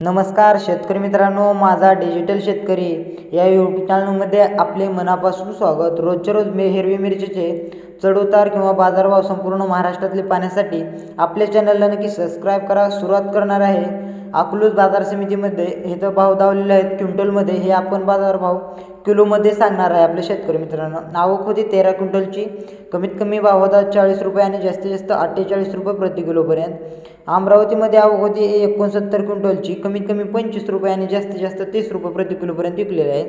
नमस्कार शेतकरी मित्रांनो माझा डिजिटल शेतकरी या यूट्यूब चॅनलमध्ये आपले मनापासून स्वागत. रोजच्या रोज मी हिरवी मिरचीचे चढउतार किंवा बाजारभाव संपूर्ण महाराष्ट्रातले पाहण्यासाठी आपल्या चॅनलला नक्की सबस्क्राईब करा. सुरुवात करणार आहे अकलूज बाजार समितीमध्ये. हे तर भाव दावलेले आहेत. क्विंटलमध्ये हे आपण बाजारभाव किलोमध्ये सांगणार आहे आपल्या शेतकरी मित्रांनो. आवक होती तेरा क्विंटलची कमीत कमी भाव होता चाळीस रुपये आणि जास्तीत जास्त अठ्ठेचाळीस रुपये प्रति किलोपर्यंत. अमरावतीमध्ये आवक होती एकोणसत्तर क्विंटलची कमीत कमी पंचवीस रुपये आणि जास्तीत जास्त तीस रुपये प्रति किलोपर्यंत विकलेले आहे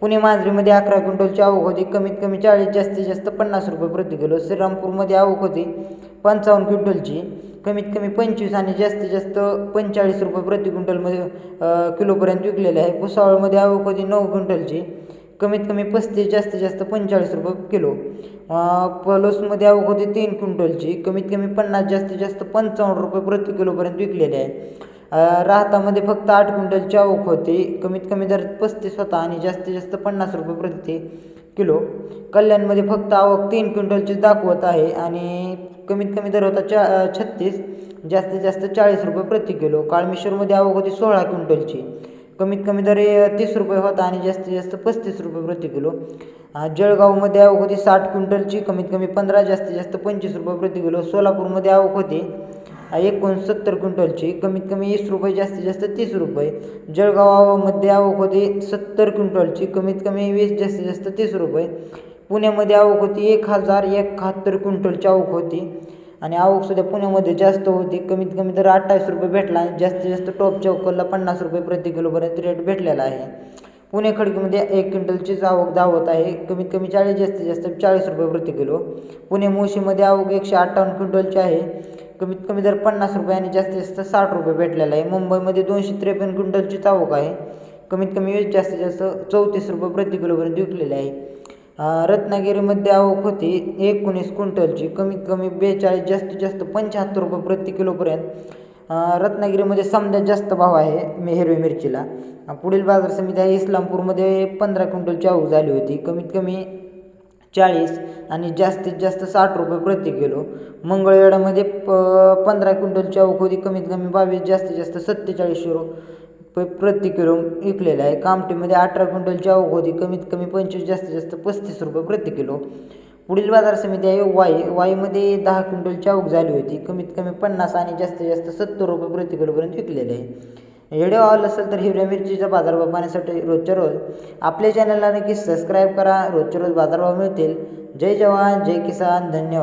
पुणे मांजरीमध्ये अकरा क्विंटलची आवक होती कमीत कमी चाळीस जास्तीत जास्त पन्नास रुपये प्रति किलो. श्रीरामपूरमध्ये आवक होती पंचावन्न क्विंटलची कमीत कमी पंचवीस आणि जास्तीत जास्त पंचेचाळीस रुपये प्रति क्विंटलमध्ये किलोपर्यंत विकलेले आहे. भुसावळमध्ये आवक होती नऊ क्विंटलची कमीत कमी पस्तीस जास्तीत जास्त पंचेचाळीस रुपये किलो. पलोसमध्ये आवक होती तीन क्विंटलची कमीत कमी पन्नास जास्तीत जास्त पंचावन्न रुपये प्रति किलोपर्यंत विकलेले आहे. राहतामध्ये फक्त आठ क्विंटलची आवक होती. कमीत कमी दर पस्तीस होता आणि जास्तीत जास्त पन्नास रुपये प्रति किलो. कल्याणमध्ये फक्त आवक तीन क्विंटलची दाखवत आहे आणि कमीत कमी दर होता चा छत्तीस जास्तीत जास्त चाळीस रुपये प्रति किलो. काळमेश्वरमध्ये आवक होती सोळा क्विंटलची. कमीत कमी दर तीस रुपये होता आणि जास्तीत जास्त पस्तीस रुपये प्रति किलो. जळगावमध्ये आवक होती साठ क्विंटलची कमीत कमी पंधरा जास्तीत जास्त पंचवीस रुपये प्रति किलो. सोलापूरमध्ये आवक होती एकोणसत्तर क्विंटलची कमीत कमी वीस रुपये जास्तीत जास्त तीस रुपये. जळगावामध्ये आवक होती सत्तर क्विंटलची कमीत कमी वीस जास्तीत जास्त तीस रुपये. पुण्यामध्ये आवक होती एक हजार एकाहत्तर क्विंटलची आवक होती. आणि आवकसुद्धा पुण्यामध्ये जास्त होती. कमीत कमी तर अठ्ठावीस रुपये भेटला आणि जास्तीत जास्त टॉप चौकलला पन्नास रुपये प्रति किलोपर्यंत रेट भेटलेला आहे. पुणे खडकीमध्ये एक क्विंटलचीच आवक धावत आहे. कमीत कमी चाळीस जास्तीत जास्त चाळीस रुपये प्रति किलो. पुणे मोशीमध्ये आवक एकशे अठ्ठावन्न क्विंटलची आहे. कमीत कमी दर पन्नास रुपये आणि जास्तीत जास्त साठ रुपये भेटलेला आहे. मुंबईमध्ये दोनशे त्रेपन्न क्विंटलचीच आवक आहे. कमीत कमी जास्तीत जास्त चौतीस रुपये प्रति किलोपर्यंत विकलेले आहे. रत्नागिरीमध्ये आवक होती एकोणीस क्विंटलची. कमीत कमी बेचाळीस जास्तीत जास्त पंच्याहत्तर रुपये प्रति किलोपर्यंत. रत्नागिरीमध्ये समजा जास्त भाव आहे मी हिरवी मिरचीला. पुढील बाजार समिती आहे इस्लामपूरमध्ये पंधरा क्विंटलची आवक झाली होती. कमीत कमी चाळीस आणि जास्तीत जास्त साठ रुपये प्रति किलो. मंगळवेढामध्ये प पंधरा क्विंटलची आवक होती. कमीत कमी बावीस जास्तीत जास्त सत्तेचाळीसशे रुपये प्रति किलो विकलेलं आहे. कामठीमध्ये अठरा क्विंटलची आवक होती कमीत कमी पंचवीस जास्तीत जास्त पस्तीस रुपये प्रति किलो पुढील बाजार समिती आहे वाई. वाईमध्ये दहा क्विंटलची आवक झाली होती. कमीत कमी पन्नास आणि जास्तीत जास्त सत्तर रुपये प्रति किलोपर्यंत विकलेले आहे. व्हिडिओ आवडला असेल तर हिरव्या मिरचीचा बाजारभाव पाहण्यासाठी रोजच्या रोज आपल्या चॅनलला नक्की सबस्क्राईब करा. रोजच्या रोज बाजारभाव मिळतील. जय जवान जय किसान. धन्यवाद.